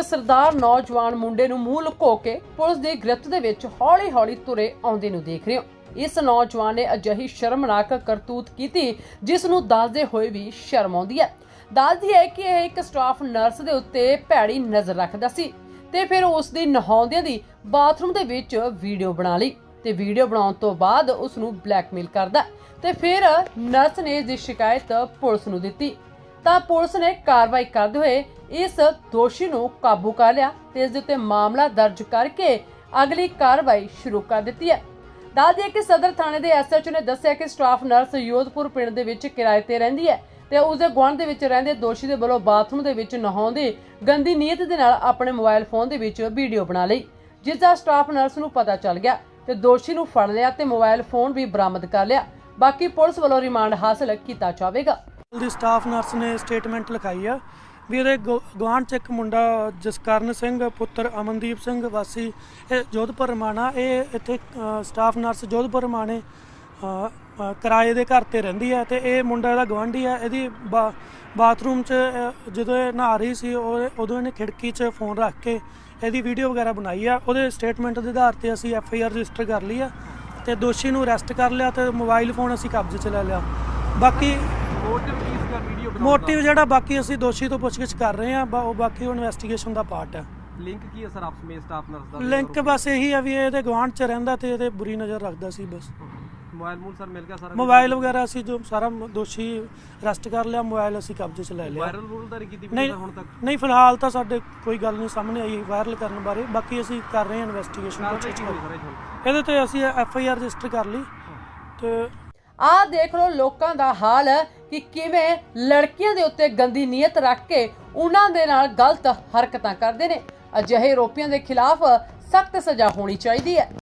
ਸਮਝਦਾਰ ਨੌਜਵਾਨ ਮੁੰਡੇ ਨੂੰ ਮੂੰਹ ਲੁਕੋ ਕੇ ਪੁਲਿਸ ਦੀ ਗ੍ਰਿਫਤ ਦੇ ਵਿੱਚ ਹੌਲੀ-ਹੌਲੀ ਤੁਰੇ ਆਉਂਦੇ ਨੂੰ ਦੇਖ ਰਹੇ ਹੋ। ਇਸ ਨੌਜਵਾਨ ਨੇ ਅਜਿਹੀ ਸ਼ਰਮਨਾਕ ਕਰਤੂਤ ਕੀਤੀ, ਜਿਸ ਨੂੰ ਦੱਸਦੇ ਹੋਏ ਵੀ ਸ਼ਰਮ ਆਉਂਦੀ ਹੈ। ਦੱਸਦੀ ਹੈ ਕਿ ਇਹ ਇੱਕ ਸਟਾਫ ਨਰਸ ਦੇ ਉੱਤੇ ਭੈੜੀ ਨਜ਼ਰ ਰੱਖਦਾ ਸੀ ਤੇ ਫਿਰ ਉਸ ਦੀ ਨਹਾਉਂਦਿਆਂ ਦੀ ਬਾਥਰੂਮ ਦੇ ਵਿੱਚ ਵੀਡੀਓ ਬਣਾ ਲਈ ਤੇ ਵੀਡੀਓ ਬਣਾਉਣ ਤੋਂ ਬਾਅਦ ਉਸ ਨੂੰ ਬਲੈਕਮੇਲ ਕਰਦਾ ਤੇ ਫਿਰ ਨਰਸ ਨੇ ਇਸ ਦੀ ਸ਼ਿਕਾਇਤ ਪੁਲਿਸ ਨੂੰ ਦਿੱਤੀ। ਤਾਂ ਪੁਲਿਸ ਨੇ ਕਾਰਵਾਈ ਕਰਦੇ ਹੋਏ ਇਸ ਦੋਸ਼ੀ ਨੂੰ ਕਾਬੂ ਕਰ ਲਿਆ ਤੇ ਇਸ ਦੇ ਉੱਤੇ ਮਾਮਲਾ ਦਰਜ ਕਰਕੇ ਅਗਲੀ ਕਾਰਵਾਈ ਸ਼ੁਰੂ ਕਰ ਦਿੱਤੀ ਹੈ। ਦੱਸ ਦਈਏ ਕਿ ਸਦਰ ਥਾਣੇ ਦੇ ਐਸਐਚਓ ਨੇ ਦੱਸਿਆ ਕਿ ਸਟਾਫ ਨਰਸ ਯੋਧਪੁਰ ਪਿੰਡ ਦੇ ਵਿੱਚ ਕਿਰਾਏ ਤੇ ਰਹਿੰਦੀ ਹੈ ਤੇ ਉਸ ਦੇ ਗੁਆਂਢ ਦੇ ਵਿੱਚ ਰਹਿੰਦੇ ਦੋਸ਼ੀ ਦੇ ਵੱਲੋਂ ਬਾਥਰੂਮ ਦੇ ਵਿੱਚ ਨਹਾਉਂਦੇ ਗੰਦੀ ਨੀਅਤ ਦੇ ਨਾਲ ਆਪਣੇ ਮੋਬਾਈਲ ਫੋਨ ਦੇ ਵਿੱਚ ਵੀਡੀਓ ਬਣਾ ਲਈ, ਜਿਸ ਦਾ ਸਟਾਫ ਨਰਸ ਨੂੰ ਪਤਾ ਚੱਲ ਗਿਆ ਤੇ ਦੋਸ਼ੀ ਨੂੰ ਫੜ ਲਿਆ ਤੇ ਮੋਬਾਈਲ ਫੋਨ ਵੀ ਬਰਾਮਦ ਕਰ ਲਿਆ। ਬਾਕੀ ਪੁਲਿਸ ਵੱਲੋਂ ਰਿਮਾਂਡ ਹਾਸਲ ਕੀਤਾ ਜਾਵੇਗਾ। ਦੀ ਸਟਾਫ ਨਰਸ ਨੇ ਸਟੇਟਮੈਂਟ ਲਿਖਾਈ ਆ ਵੀ ਇਹਦੇ ਗਵਾਂਢ ਚ ਇੱਕ ਮੁੰਡਾ ਜਸਕਰਨ ਸਿੰਘ, ਪੁੱਤਰ ਅਮਨਦੀਪ ਸਿੰਘ ਵਾਸੀ, ਇਹ ਜੋਧਪੁਰ ਰਮਾਣਾ, ਇਹ ਇੱਥੇ ਸਟਾਫ ਨਰਸ ਜੋਧਪੁਰ ਰਮਾਣੇ ਕਿਰਾਏ ਦੇ ਘਰ ਤੇ ਰਹਿੰਦੀ ਹੈ ਤੇ ਇਹ ਮੁੰਡਾ ਇਹਦਾ ਗਵਾਂਢੀ ਹੈ ਇਹਦੀ ਬਾਥਰੂਮ 'ਚ ਜਦੋਂ ਇਹ ਨਹਾ ਰਹੀ ਸੀ, ਉਹ, ਉਦੋਂ ਇਹਨੇ ਖਿੜਕੀ 'ਚ ਫੋਨ ਰੱਖ ਕੇ ਇਹਦੀ ਵੀਡੀਓ ਵਗੈਰਾ ਬਣਾਈ ਆ, ਉਹਦੇ ਸਟੇਟਮੈਂਟ ਦੇ ਆਧਾਰ ਤੇ ਅਸੀਂ ਐਫ ਆਈ ਆਰ ਰਜਿਸਟਰ ਕਰ ਲਈ ਆ ਤੇ ਦੋਸ਼ੀ ਨੂੰ ਅਰੈਸਟ ਕਰ ਲਿਆ ਤੇ ਮੋਬਾਈਲ ਫੋਨ ਅਸੀਂ ਕਬਜ਼ੇ 'ਚ ਲੈ ਲਿਆ। ਬਾਕੀ ਮੋਟਿਵ ਕੀ ਸੀਗਾ ਵੀਡੀਓ ਬਣਾਉਣ ਮੋਟਿਵ ਜਿਹੜਾ ਬਾਕੀ ਅਸੀਂ ਦੋਸ਼ੀ ਤੋਂ ਪੁੱਛਗਿੱਛ ਕਰ ਰਹੇ ਹਾਂ ਬਾ- ਉਹ ਬਾਕੀ ਇਨਵੈਸਟੀਗੇਸ਼ਨ ਦਾ ਪਾਰਟ ਹੈ। ਲਿੰਕ ਕੀ ਹੈ ਸਰ ਆਪਸ ਵਿੱਚ ਸਟਾਫ ਨਰਸ ਦਾ? ਲਿੰਕ ਬਸ ਇਹੀ ਆ ਵੀ ਇਹ ਇਹਦੇ ਗਵਾਂਢ 'ਚ ਰਹਿੰਦਾ ਤੇ ਇਹਦੇ ਬੁਰੀ ਨਜ਼ਰ ਰੱਖਦਾ ਸੀ ਬਸ। ਮੋਬਾਈਲ ਮੂਲ ਸਰ ਮਿਲ ਗਿਆ ਸਾਰਾ ਮੋਬਾਈਲ ਵਗੈਰਾ ਅਸੀਂ ਜੋ ਸਾਰਾ ਮ- ਦੋਸ਼ੀ ਅਰੈਸਟ ਕਰ ਲਿਆ ਮੋਬਾਈਲ ਅਸੀਂ ਕਬਜ਼ੇ 'ਚ ਲੈ ਲਿਆ। ਵਾਇਰਲ ਰੂਲਦਾਰੀ ਕੀਤੀ ਨਹੀਂ ਵੀਡੀਓ ਹੁਣ ਤੱਕ? ਨਹੀਂ ਫਿਲਹਾਲ ਤਾਂ ਸਾਡੇ ਕੋਈ ਗੱਲ ਨਹੀਂ ਸਾਹਮਣੇ ਆਈ ਵਾਇਰਲ ਕਰਨ ਬਾਰੇ। ਬਾਕੀ ਅਸੀਂ ਕਰ ਰਹੇ ਹਾਂ ਇਨਵੈਸਟੀਗੇਸ਼ਨ ਕਾਰਵਾਈ ਕੀ ਹੋਈ ਸਰ ਇਹ ਹੁਣ। ਇਹਦੇ ਤੇ ਅਸੀਂ ਐਫ ਆਈ ਆਰ ਰਜਿਸਟਰ ਕਰ ਲਈ ਤੇ ਆਹ ਦੇਖ ਲਓ ਲੋਕਾਂ ਦਾ ਹਾਲ ਕਿ ਕਿਵੇਂ ਲੜਕੀਆਂ ਦੇ ਉੱਤੇ ਗੰਦੀ ਨੀਅਤ ਰੱਖ ਕੇ ਉਹਨਾਂ ਦੇ ਨਾਲ ਗਲਤ ਹਰਕਤਾਂ ਕਰਦੇ ਨੇ। ਅਜਿਹੇ ਆਰੋਪੀਆਂ ਦੇ ਖਿਲਾਫ ਸਖਤ ਸਜ਼ਾ ਹੋਣੀ ਚਾਹੀਦੀ ਹੈ।